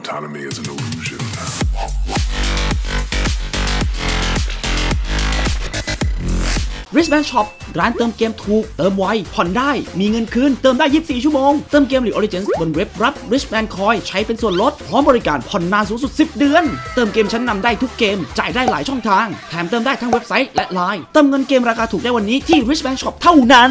Autonomy is an illusion. Wristband Shop ร้านเติมเกมถูก เติมไว ผ่อนได้ มีเงินคืน เติมได้ 24 ชั่วโมง เติมเกม League Origins บนเว็บรับ Wristband Coin ใช้เป็นส่วนลด พร้อมบริการผ่อนนานสูงสุด 10 เดือน เติมเกมชั้นนำได้ทุกเกม จ่ายได้หลายช่องทาง แถมเติมได้ทั้งเว็บไซต์และไลน์เติมเงินเกมราคาถูกได้วันนี้ที่ Wristband Shop เท่านั้น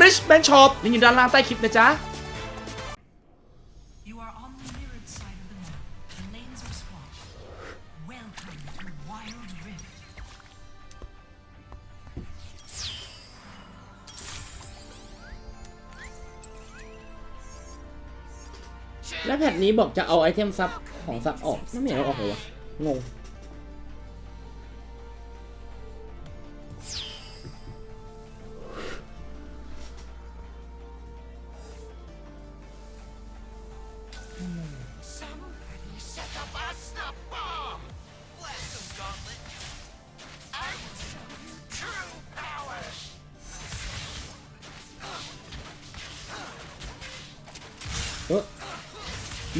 richman shop ลิงก์อยู่ด้านล่างใต้คลิปนะจ๊ะ You are on the mirrored side of the map. The lanes are swapped. Welcome to Wild Rift. แล้วแพทนี้บอกจะเอาไอเทมซับของซับออก ไม่เห็นเอาออกเลยวะ งง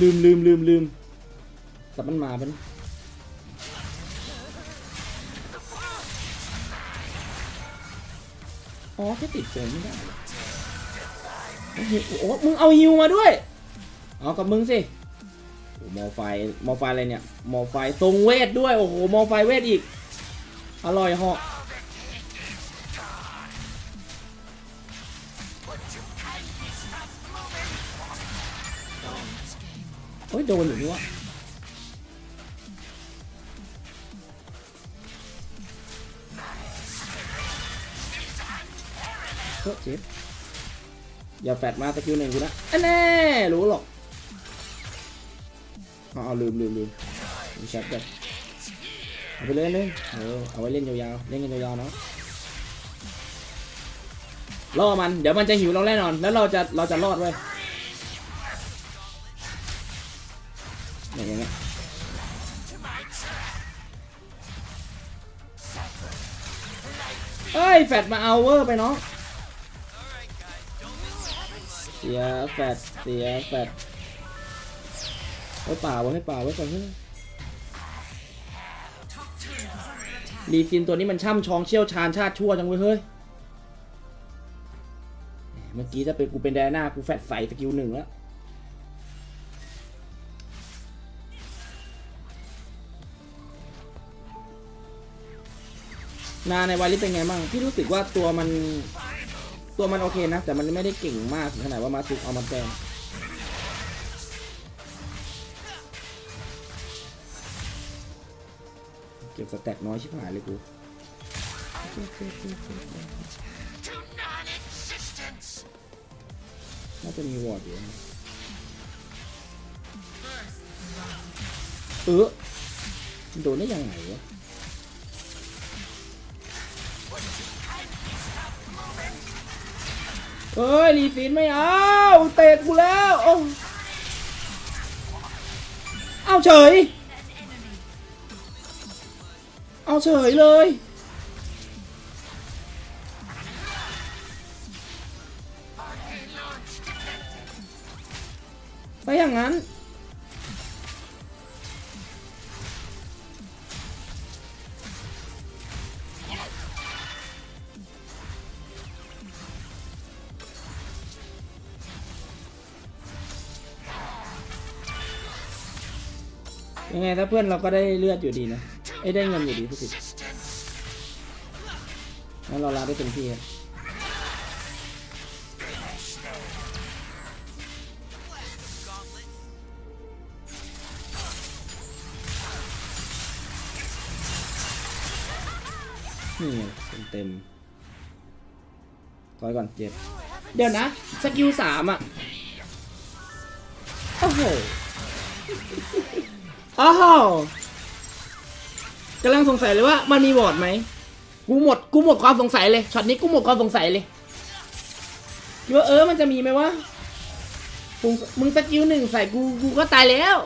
ลืมลืมลืมลืมสับมันมาเป็นอ๋อแค่ติดโฟมไม่ได้โอ้มึงเอาฮิวมาด้วย เอากับมึงสิโอ้มอไฟมอไฟอะไรเนี่ย มอไฟทรงเวทด้วย โอ้โห มอไฟเวทอีก อร่อยเหาะ โอ้ยโดนอยู่นี่วะเฮ้ยเจ็บอย่าแฟดมาสกิลหนึ่งกูนะอันแน่รู้หรอกเอาเอลืมลืมลืมมีแชทด้วยเอาไปเล่นเล่นเออเอาไว้เล่นยาวๆ เล่นกันยาวๆเนาะล่อมัน เดี๋ยวมันจะหิวเราแน่นอน แล้วเราจะ เราจะรอดเว้ย อย่างเงี้ยเอ้ย แฟดมาเอาเวอร์ไปเนาะเสียแฟดเสียแฟดไว้ป่าไว้ให้ป่าไว้ก่อนเฮ้ยรีฟินตัวนี้มันช่ำชองเชี่ยวชาญชาติชั่วจังเว้ยเฮ้ย เมื่อกี้ถ้าเป็นกูเป็นแดน่ากูแฟดใส่สกิลหนึ่งแล้ว นาในวาลิสเป็นไงบ้างพี่รู้สึกว่าตัวมันตัวมันโอเคนะ แต่มันไม่ได้เก่งมากถึงขนาดว่ามาซุกเอามาแปลเก็บสแต็กน้อยชิบหายเลยกูน่าจะมีวอร์ดอยู่นะเออโดนได้ยังไงวะ เอ้ยรีฟินไม่เอาเตะกูแล้วโอ้เอาเฉย เอาเฉยเลย ยังไงถ้าเพื่อนเราก็ได้เลือดอยู่ดีนะไอ้ได้เงินอยู่ดีผู้ผิดงั้นเราลาได้เต็มที่ครับนี่เต็มเต็มถอยก่อนเจ็บ เดี๋ยวนะ สกิลสามอะ โอ้โห อ้าวกำลังสงสัยเลยว่ามันมีวอร์ดไหม กูหมด กูหมดความสงสัยเลย ช็อตนี้กูหมดความสงสัยเลยคิดว่าเออ มันจะมีไหมวะมึงมึงสกิลหนึ่งใส่กู กูก็ตายแล้ว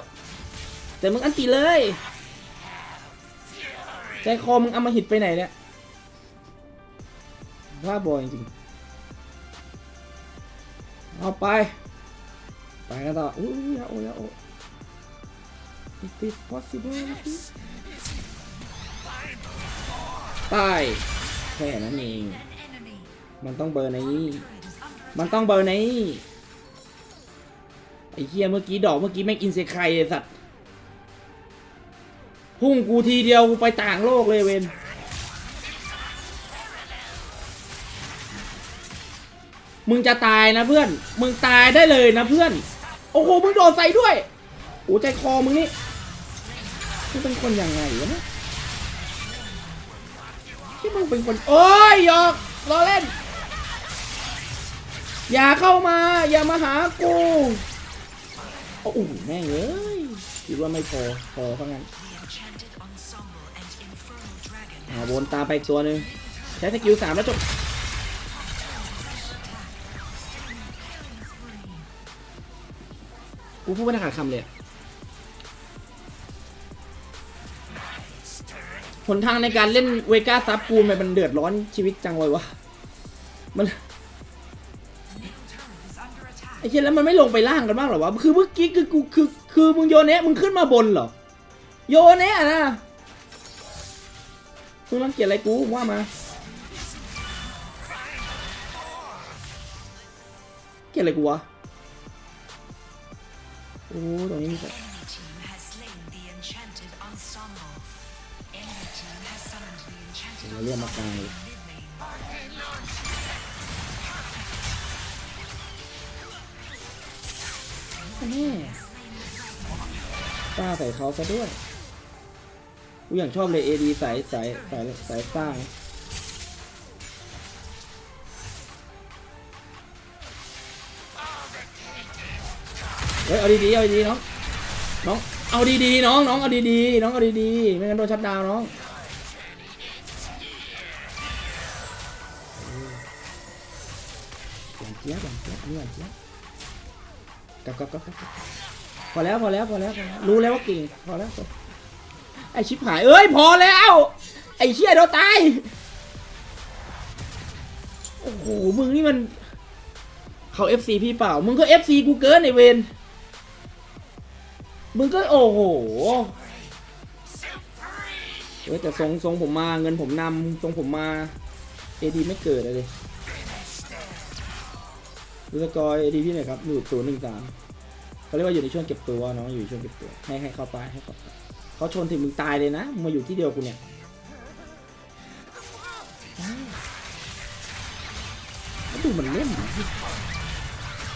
แต่มึงอันตีเลย ใจคอมึงเอามาหิดไปไหนเนี่ยว่าบอยจริงๆเอาไป ไปกันต่ออุ้ยโอ้ยโอ้ It is possible ตายแค่นั้นเอง มันต้องเบอร์นี้ มันต้องเบอร์นี้ ไอ้เหี้ยเมื่อกี้ดอกเมื่อกี้แม่งอินเซไคไอ้สัตว์ พุ่งกูทีเดียวกูไปต่างโลกเลยเวนมึงจะตายนะเพื่อน มึงตายได้เลยนะเพื่อน โอ้โห มึงโดนใส่ด้วย โอ้ใจคอมึงนี่ มึงเป็นคนยังไงวะเนี่ยที่มึงเป็นคน โอ้ยหยอกล้อเล่น อย่าเข้ามา อย่ามาหากูโอ้โหแม่งเอ้ยคิดว่าไม่พอพอเพราะงั้นฮ่าวนตามไปตัวหนึ่งใช้สกิลสามแล้วจบกูพูดไม่ได้ขาดคำเลยอะ หนทางในการเล่นเวก้าซับกูไมมันเดือดร้อนชีวิตจังเลยวะมันไอ้เช่นแล้วมันไม่ลงไปล่างกันบ้างหรอวะ คือเมื่อกี้คือกูคือคือมึงโยนเนะมึงขึ้นมาบนเหรอ โยนเนะนะมึงรังเกียจอะไรกูว่ามา เกลียดอะไรกูวะ โอ้ตรงนี้มีแต่ จะเราเรียกมากลางเลย mid lane. แน่กล้าใส่เขาซะด้วยกูอย่างชอบเลยเอดีสายสายสายสายสร้างเฮ้ยเอาดีๆเอาดีๆน้องน้องเอาดีๆน้องน้องเอาดีๆน้องเอาดีๆไม่งั้นโดนชัดดาวน้อง นเจี๊ยบอันนี้หวานเกลับกลับกลับกลับกลับพอแล้วพอแล้วพอแล้วพอแล้วรู้แล้วว่าเก่งพอแล้วไอชิบหายเอ้ยพอแล้ว ไอเชี่ยโดนตายโอ้โหมึงนี่มันเขา FC พี่เปล่า มึงก็ FC กูเกินไอเวนมึงก็โอ้โหเฮ้ยแต่ทรงทรงผมมาเงินผมนำทรงผมมาเอดีไม่เกิดเลย ดูสกอร์เอดีพี่หน่อยครับหนึ่งศูนย์หนึ่งสามเขาเรียกว่าอยู่ในช่วงเก็บตัวน้องอยู่ในช่วงเก็บตัว ให้ให้เข้าไปให้เข้าไปเขาชนถึงมึงตายเลยนะมาอยู่ที่เดียวกูเนี่ยแล้วดูมันเล่นดิ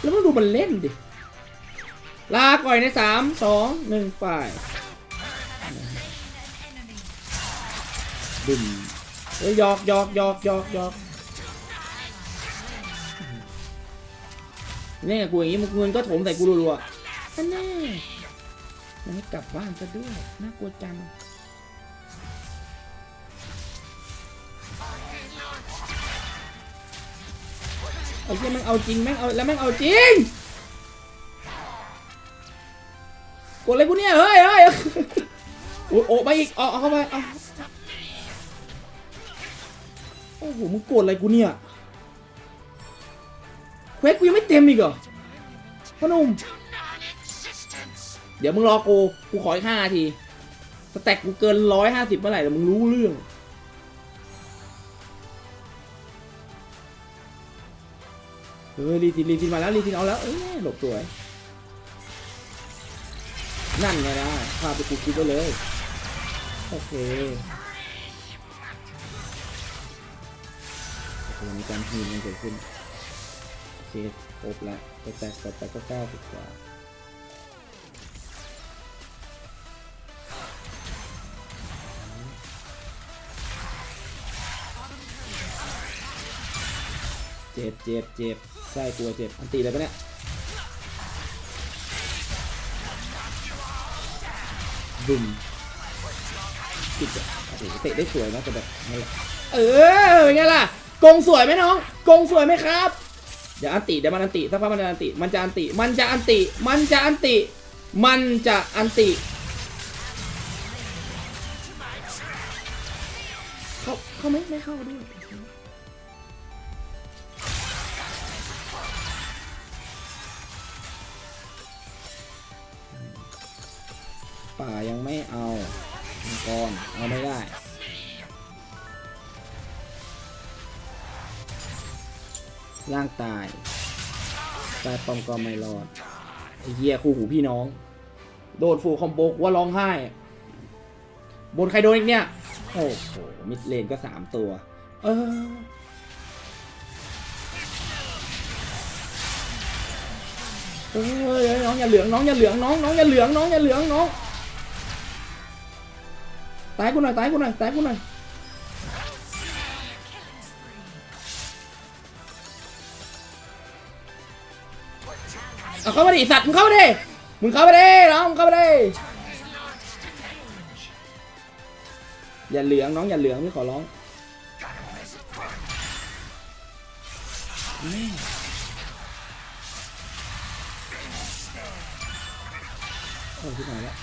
แล้วมันดูมันเล่นดิ ลาก่อยในสามสองหนึ่งไปดึมเฮ้ยหยอกหยอกหยอกหยอกหยอก นี่ไงกูอย่างงี้มึงเงินก็โถมใส่กูรัวๆอันแน่มันให้กลับบ้านซะด้วย น่ากลัวจังไอ้เหี้ยแม่งเอาจริงแม่งเอาแล้วแม่งเอาจริงกดอะไรกูเนี่ยเฮ้ยเฮ้ยโอ้โอ้ไปอีกเอาเอาเข้าไปเอาโอ้โหมึงกดอะไรกูเนี่ย เควสกูยังไม่เต็มอีกเหรอพ่อหนุ่มเดี๋ยวมึงรอกูกูขออีกห้านาทีสแต็กกูเกินร้อยห้าสิบเมื่อไหร่เดี๋ยวมึงรู้เรื่องเฮ้ยรีทินรีทินมาแล้วรีทินเอาแล้วเอ้ยหลบสวนั่นไงล่ะพาไปกูคิดไปเลย โอเคโอ้โหมีการทีมมันเกิดขึ้น เคครบแล้วก็แตกต่อไปก็เก้าสิบกว่าเจ็บเจ็บเจ็บไส้กลัวเจ็บอันตีอะไรปะเนี่ยบึมติดอะโอเตะได้สวยนะแต่แบบนั่นแหละเออเป็นไงล่ะกงสวยไหมน้องกงสวยไหมครับ ดี๋ยวอันติเดี๋ยวมันอันติสักพักมันจะอันติ มันจะอันติ มันจะอันติ มันจะอันติ มันจะอันติเข้าเข้าไหมไม่เข้าด้วยป่ายังไม่เอามังกรเอาไม่ได้ ร่างตายตายปอมก็ไม่รอดไอ้เหี้ยคู่หูพี่น้อง โดนฟูคอมโบกว่าร้องไห้ บนใครโดนอีกเนี่ย โอ้โห มิดเลนก็สามตัว เออเอ้ยน้องอย่าเหลืองน้องอย่าเหลืองน้องน้องอย่าเหลืองน้องอย่าเหลืองน้องตายกูหน่อยตายกูหน่อยตายกูหน่อย เอาเข้ามาดิสัตว์มึงเข้ามาดิมึงเข้ามาดิน้องมึงเข้ามาดิอย่าเหลืองน้องอย่าเหลืองพี่ขอร้องโอ้ที่ไหนล้ว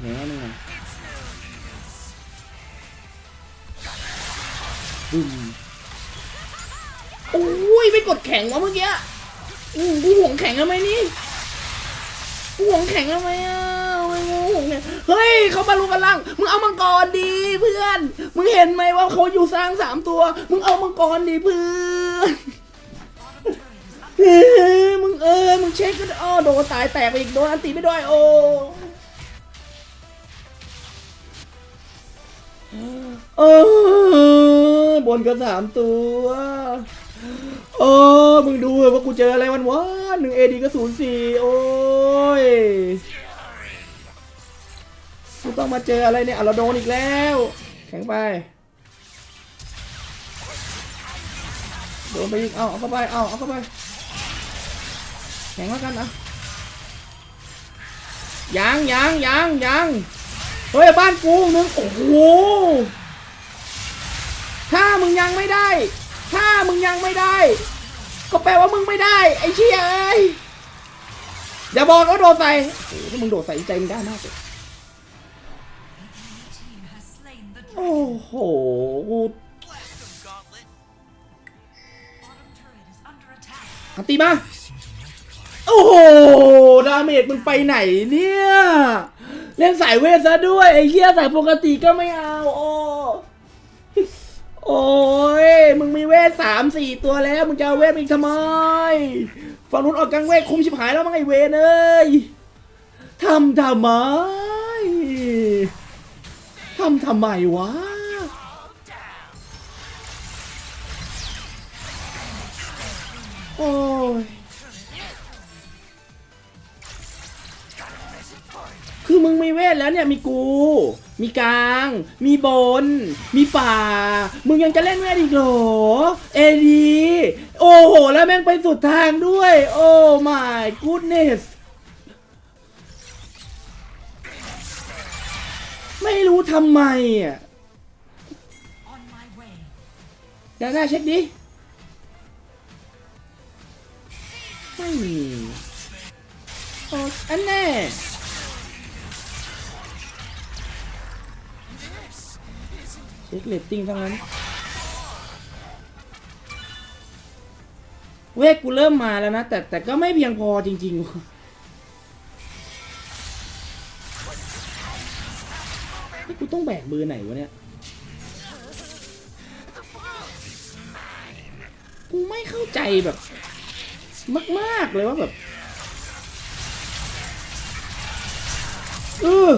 แหน่นึงอะบึ้มโอ้ยไม่กดแข็งวะเมื่อกี้ อืมกูห่วงแข็งทำไมนี่กูห่วงแข็งทำไมอะทำไมกูห่วงแข็งเฮ้ยเขามาลุกกันล่างมึงเอามังกรดีเพื่อน มึงเห็นไหมว่าเขาอยู่สร้างสามตัว มึงเอามังกรดีเพื่อนเฮ้ยมึงเออ มึงเช็คกันอ้อโดนตายแตกไปอีกโดนอันตีไม่ด้วยโอ้เออบนก็สามตัว โอ้มึงดูเถอะว่ากูเจออะไรวันวะหนึ่งเอดีก็ศูนย์สี่โอ้ยกูต้องมาเจออะไรเนี่ยอะเราโดนอีกแล้ว แข็งไปโดนไปอีกเอาเอาเข้าไปเอาเอาเข้าไปแข็งแล้วกันนะยังยังยังยังเฮ้ยบ้านกูนึงโอ้โหถ้ามึงยังไม่ได้ ถ้ามึงยังไม่ได้ ก็แปลว่ามึงไม่ได้ ไอ้เชี่ยเอ้ยอย่าบอกว่าโดดใส่โอ้ถ้ามึงโดดใส่ใจมึงได้มากเลยโอ้โหอันตีมาโอ้โห ดาเมจมึงไปไหนเนี่ย เล่นสายเวทซะด้วย ไอ้เหี้ยสายปกติก็ไม่เอา โอ้ โอ้ย มึงมีเวทสามสี่ตัวแล้ว มึงจะเอาเวทมาอีกทำไม ฝั่งนู้นออกกลางเวทคุ้มชิบหายแล้วมั้งไอเวนเอ้ยทำทำไม ทำทำไมวะ โอ้ย คือมึงมีเวทแล้วเนี่ยมีกู มีกลาง มีบน มีป่า มึงยังจะเล่นเวทอีกเหรอ เอดี โอ้โห แล้วแม่งไปสุดทางด้วย โอ้ my goodness ไม่รู้ทำไมอะ On my way. ดาหน้าเช็คดิ ไม่มีโอ้อันแน่ เช็คเลตติ้งทั้งนั้น เวกูเริ่มมาแล้วนะ แต่แต่ก็ไม่เพียงพอจริง ๆ นี่กูต้องแบกเบอร์ไหนวะเนี่ย กูไม่เข้าใจแบบ มาก ๆ เลยว่าแบบ เออ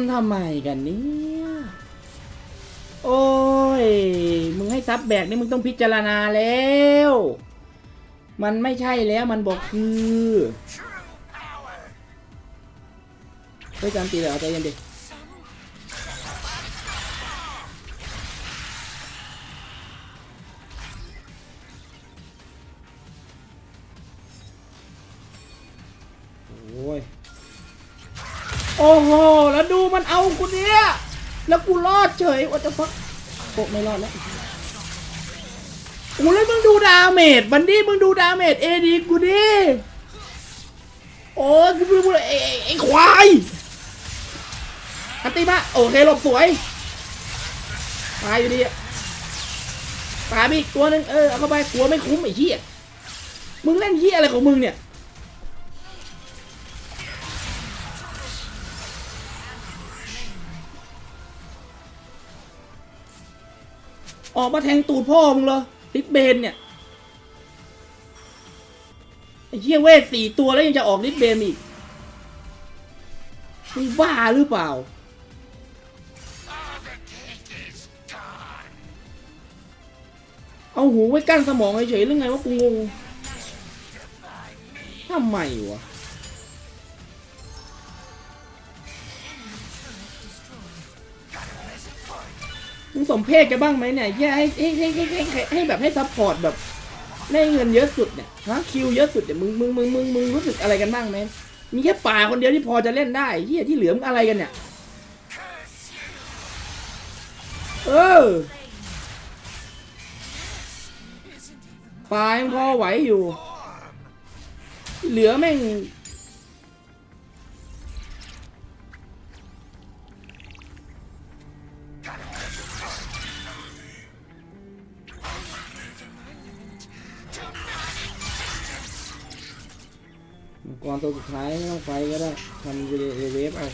ำทำไมกันเนี่ยโอ้ย มึงให้ซับแบกนี่มึงต้องพิจารณาแล้ว มันไม่ใช่แล้วมันบอกคือเฮ้ยจานตีเลยเอาใจเย็นดิโอ้ย โอ้โห แล้วดูมันเอากูเนี่ย แล้วกูรอดเฉยว่าจะฟักโอ้ไม่รอดแล้วโอ้แล้วมึงดูดาเมจมันดิมึงดูดาเมจเอดีกูดิโอ้กูพูดไอ้ไอ้ไอ้ควายอันตีมาโอเคหลบสวยตายอยู่ดีตายไปอีกตัวหนึงเออเอาเข้าไปกลัวไม่คุ้มไอ้เหี้ยมึงเล่นเหี้ยอะไรของมึงเนี่ย ออกมาแทงตูดพ่อมึงเหรอลิกเบนเนี่ยไอ้เหี้ยเวทสี่ตัวแล้วยังจะออกลิกเบนอีกมึงบ้าหรือเปล่า เอาหูไว้กั้นสมองเฉยๆหรือไงว่ากูงงทำไมวะ มึงสมเพศกันบ้างไหมเนี่ยแค่ให้ให้ให้ให้ให้ให้ให้แบบให้ซัพพอร์ตแบบได้เงินเยอะสุดเนี่ยฮะคิวเยอะสุดเนี่ยมึงมึงมึงมึงมึงรู้สึกอะไรกันบ้างไหมมีแค่ป่าคนเดียวที่พอจะเล่นได้เฮียที่เหลือมึงอะไรกันเนี่ยเออป่ายังพอไหวอยู่ เหลือแม่ง กรตัวสุดท้ายไม่ต้องไฟก็ได้ทำเวเวฟเอา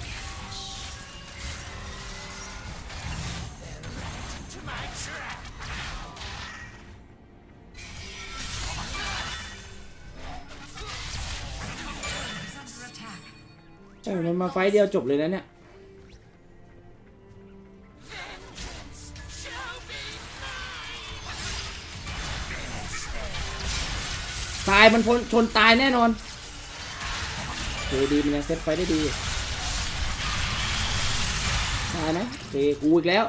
เออมันมาไฟเดียวจบเลยนะเนี่ย ตายมันพนชนตายแน่นอน โอเคดีมันยังเซตไฟได้ดีตายไหมโอเคกูอีกแล้ว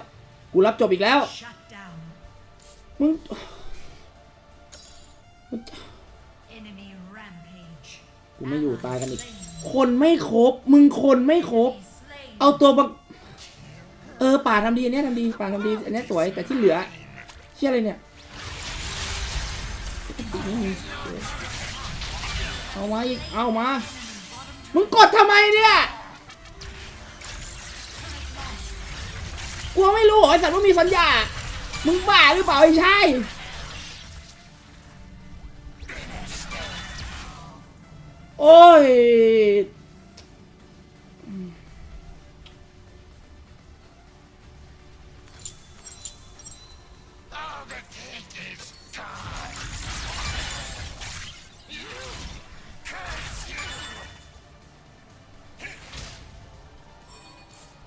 กูรับจบอีกแล้ว Shut down. มึง Enemy rampage. กูไม่อยู่ตายกันอีก คนไม่ครบ มึงคนไม่ครบ Slain. เอาตัวบัง เออป่าทำดีอันเนี้ยทำดีป่าทำดีอันเนี้ยสวยแต่ที่เหลือเชี่ยอะไรเนี่ยเอามาอีก เอามา มึงกดทำไมเนี่ยกูไม่รู้เหรอไอ้สัตว์ว่ามีสัญญา มึงบ้าหรือเปล่าไอ้ชายโอ้ย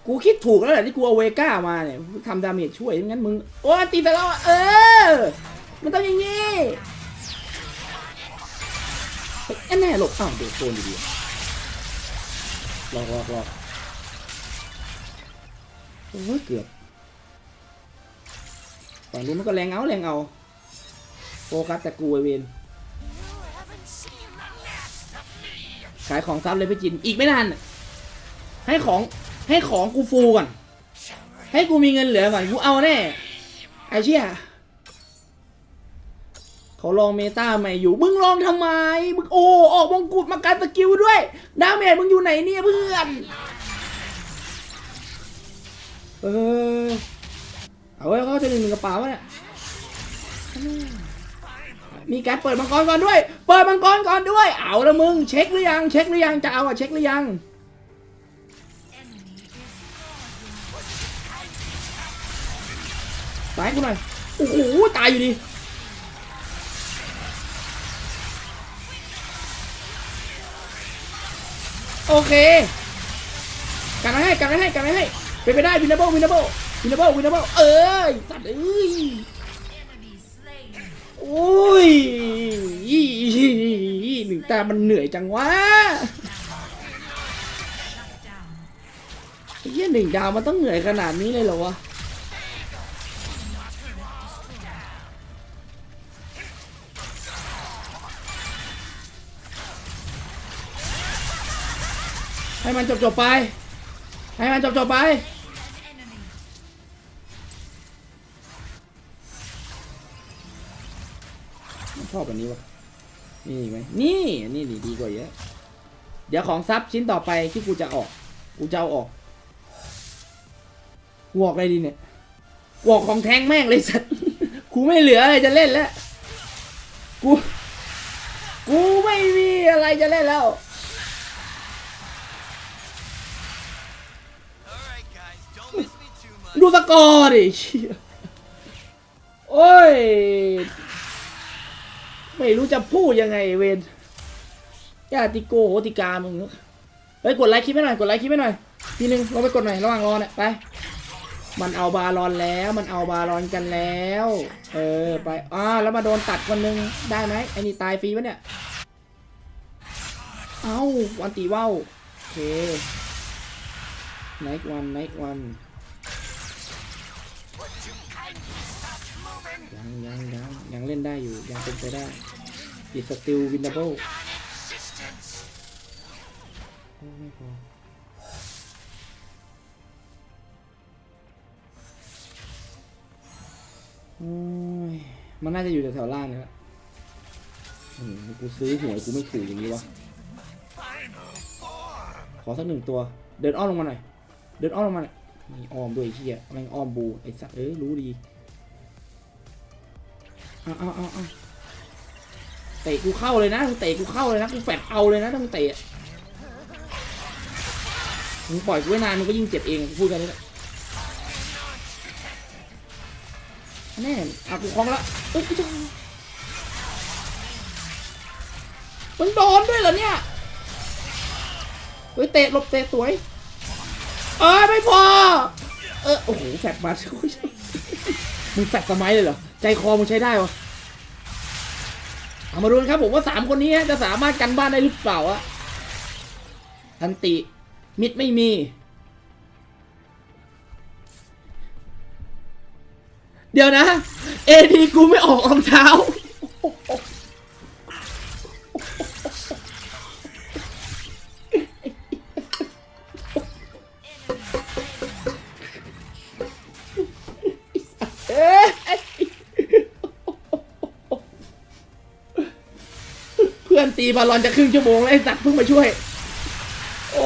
กูคิดถูกแล้วแหละที่กูเอาเวก้ามาเนี่ยทำดาเมจช่วยงั้นมึง โอ้ตีแต่เราเออ มันต้องอย่างงี้เฮ้แน่หลบอ้าวเดี๋ยวโดนดีหลอกหลอกหลอกโอ้ยเกือบฝั่งนู้นมันก็แรงเอาแรงเอาโฟกัสแต่กูไอเวนขายของซับเลยพี่จินอีกไม่นานให้ของ ให้ของกูฟูก่อน ให้กูมีเงินเหลือก่อนกูเอาแน่ไอ้เชี่ยเขาลองเมตาใหม่อยู่ มึงลองทำไม มึงโอ้ออกมงกุฎมาการสกิลด้วย ดาเมจมึงอยู่ไหนเนี่ยเพื่อน เออ เอาไว้เขาจะหนึ่งกระเป๋าวะเนี่ย มีการเปิดมังกรก่อนด้วย เปิดมังกรก่อนด้วย เอาละมึง เช็คหรือยัง เช็คหรือยัง จะเอาอะเช็คหรือยัง ตายกูหน่อยโอ้โหตายอยู่ดีโอเคกันไว้ให้กันไว้ให้กันไว้ให้เป็นไปได้วินเนเบิลวินเนเบิลวินเนเบิลวินเนเบิลเอ้ยสัตว์เอ้ยโอ้ยหนึ่งแต่มันเหนื่อยจังวะไอ้เหี้ยหนึ่งดาวมันต้องเหนื่อยขนาดนี้เลยเหรอวะ ให้มันจบจบไป ให้มันจบจบไป ชอบแบบนี้วะนี่ไหมนี่นี่ดีดีกว่าเยอะ เดี๋ยวของซับชิ้นต่อไปที่กูจะออก กูจะเอาออกกูออกอะไรดีเนี่ยกูออกของแทงแม่งเลยสัตว์กูไม่เหลืออะไรจะเล่นแล้ว กู กูไม่มีอะไรจะเล่นแล้ว ดูสกอร์ดิเชี่ยโอ้ย ไม่รู้จะพูดยังไงเวนยาติโกโหติกามึงเฮ้ยกดไลค์คลิปให้หน่อยกดไลค์คลิปให้หน่อยทีนึงลงไปกดหน่อยระหว่างรอเนี่ยไป มันเอาบาลอนแล้วมันเอาบาลอนกันแล้ว เออไปอ่าแล้วมาโดนตัดคนหนึงได้ไหมไอ้นี่ตายฟรีปะเนี่ยเอ้าวันตีว่าวโอเคไนท์วั ยังยังยังยังเล่นได้อยู่ ยังเป็นไปได้อีสติลวินดับเบิลไม่พอมันน่าจะอยู่แถวๆล่างนี่แหละกูซื้อหวยกูไม่ถูกอย่างนี้วะ ขอสักหนึ่งตัว เดินอ้อมลงมาหน่อย เดินอ้อมลงมาหน่อยนี่อ้อมด้วยไอ้เฮียแม่งอ้อมบูไอ้สัสเอ้ยรู้ดี เอาเอาเอาเอาเตะกูเข้าเลยนะมึงเตะกูเข้าเลยนะกูแฟดเอาเลยนะถ้ามึงเตะมึงปล่อยกูไว้นานมึงก็ยิ่งเจ็บเองกูพูดกันนี่แหละแน่เอากูคล้องละเอ้ยจะมึงโดนด้วยเหรอเนี่ยเฮ้ยเตะหลบเตะสวยเอ้ยไม่พอ เออโอ้โหแฟดมาช่วยมึงแฟดสมัยเลยเหรอ ใจคอมึงใช้ได้วะเอามาดูกันครับผมว่าสามคนนี้จะสามารถกันบ้านได้หรือเปล่าอะอันติ มิดไม่มี เดี๋ยวนะ เอดีกูไม่ออกรองเท้า ตีบอลลอนจะครึ่งชั่วโมงแล้วไอ้สัตว์เพิ่งมาช่วย โอ้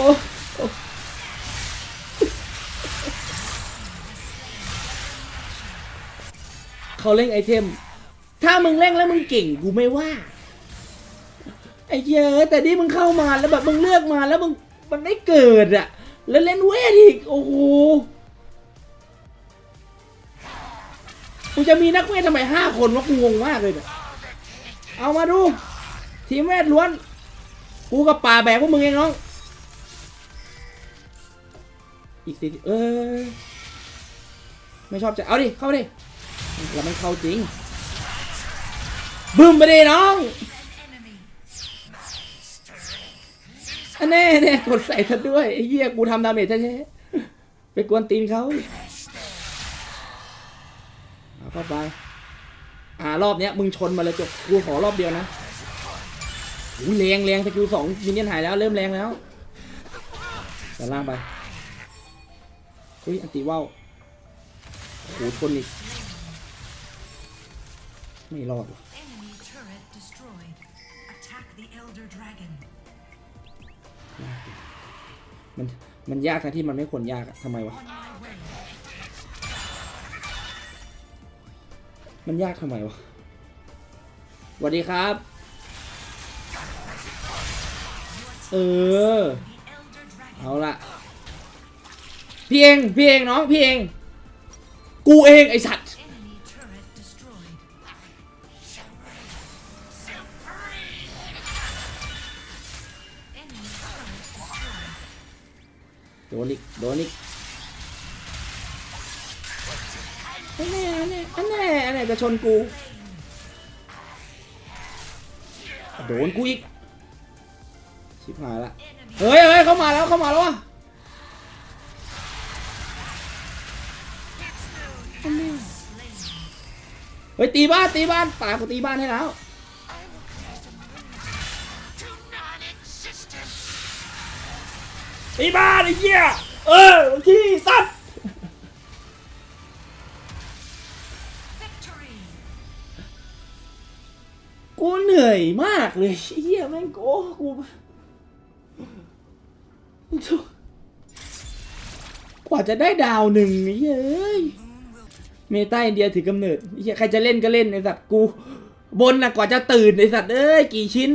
เขาเล่นไอเทม ถ้ามึงเล่นแล้วมึงเก่งกูไม่ว่า ไอ้เหี้ยอะแต่นี่มึงเข้ามาแล้วแบบมึงเลือกมาแล้วมึงมันไม่เกิดอะแล้วเล่นเวทอีกโอ้โหกูจะมีนักเวททำไมห้าคนวะกูงงมากเลยเนี่ยเอามาดู ทีมเวทล้วน กูกับป่าแบกพวกมึงเองน้อง อีกสิเออไม่ชอบจะ เอาดิ เข้าดิแล้วมันเข้าจริง บึ้มไปดิน้องอันแน่แน่กดใส่ทันด้วยไอ้เหี้ยกูทำดาเมจแท้ๆไปกวนตีนเขาเอาเข้าไป อ่ารอบเนี้ยมึงชนมาเลยจบกูขอรอบเดียวนะ อ้ยแรงแรงสกิลสองมินเนี่ยนหายแล้วเริ่มแรงแล้วแต่ล่างไปอุ้ยอันติว่าวโอ้โหชนอีกไม่รอดว่ะ Enemy turret destroyed. Attack the Elder Dragon. มันมันยากนะที่มันไม่ควรยากอะทำไมวะ On my way. มันยากทำไมวะสวัสดีครับ เออ เอาละพี่เอง พี่เองน้อง พี่เอง กูเองไอสัตว์ โดนอีก โดนอีกอันไหนอันไหนอันไหนอันไหนจะชนกู โดนกูอีก ชิบหายละเฮ้ยเฮ้ยเข้ามาแล้วเข้ามาแล้ววะเฮ้ยตีบ้านตีบ้านป่ากูตีบ้านให้แล้วตีบ้านไอ้เหี้ยเออที่สัตว์กูเหนื่อยมากเลยไอ้เหี้ยแม่งโอ้กู กว่าจะได้ดาวหนึ่งเยเอ้ยเมตาอินเดียถือกำเนิดใครจะเล่นก็เล่นไอสัตว์กู บนนะกว่าจะตื่นไอสัตว์เอ้ยกี่ชิ้น